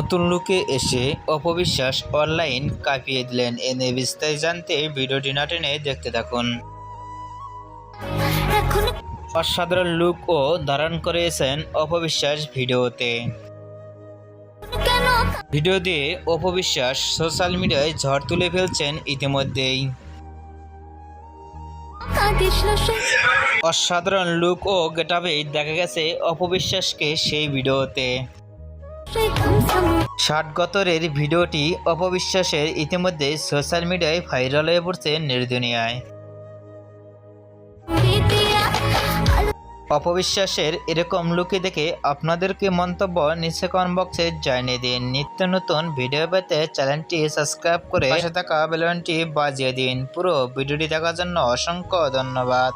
নতুন লুকে এসে অপবিশ্বাস অনলাইন কাঁপিয়ে দিলেন। এ নিয়ে বিস্তারিত জানতে ভিডিওটি না টেনে দেখতে থাকুন। অসাধারণ লুক ও ধারণ করেছেন অপবিশ্বাস ভিডিওতে। ভিডিও দিয়ে অপবিশ্বাস সোশ্যাল মিডিয়ায় ঝড় তুলে ফেলছেন ইতিমধ্যেই। অসাধারণ লুক ও গেটাপেই দেখা গেছে অপবিশ্বাসকে সেই ভিডিওতে। ষাট গতরের ভিডিওটি অপবিশ্বাসের ইতিমধ্যে সোশ্যাল মিডিয়ায় ভাইরাল হয়ে পড়ছে নির্দুনিয়ায়। অপবিশ্বাসের এরকম লুকে দেখে আপনাদেরকে মন্তব্য নিচে কমেন্ট বক্সে জানিয়ে দিন। নিত্য নতুন ভিডিও পেতে চ্যানেলটি সাবস্ক্রাইব করে থাকা বেলনটি বাজিয়ে দিন। পুরো ভিডিওটি দেখার জন্য অসংখ্য ধন্যবাদ।